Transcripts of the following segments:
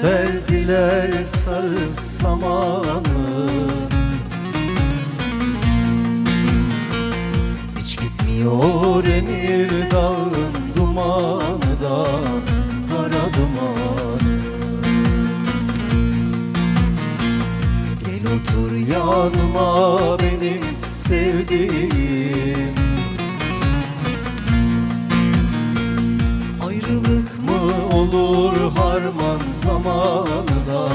Serdiler sarı samanı Gitmiyor emir dağın dumanı da Kara dumanı Gel otur yanıma benim sevdiğim. Ayrılık mı olur harman zamanı da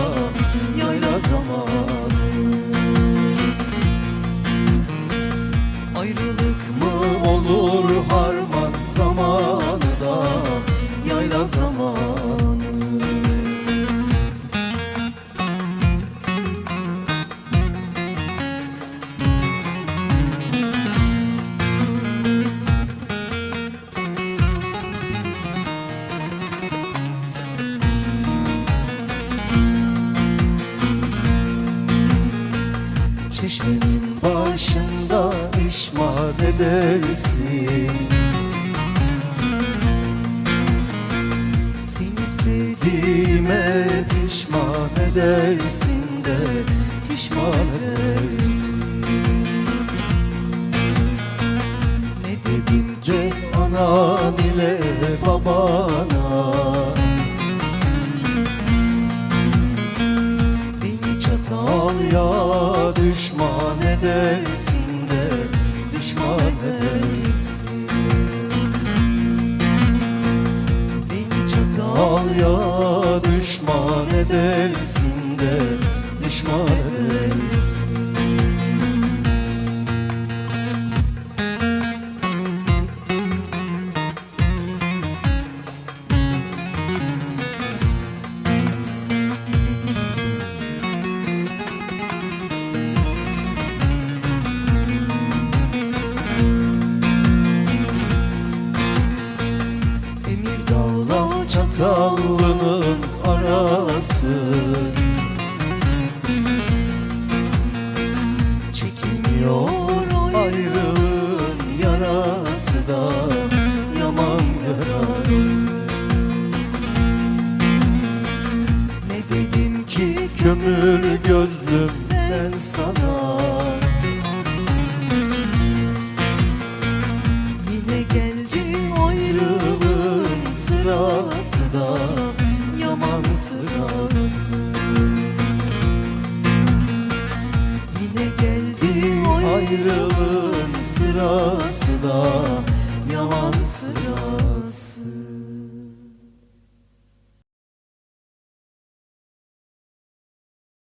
edersin. Seni sevdiğime pişman edersin de Pişman edersin. Ne dedim ki anan ile babana? Beni çatalya düşman düşman edersin de Düşman edersin dağla çatallının arası. Çekilmiyor ayrılığın yarası da Yaman yarası. Ne dedim ki kömür gözlüm ben sana da Yaman sırası Yine geldi ayrılığın sırası da Yaman sırası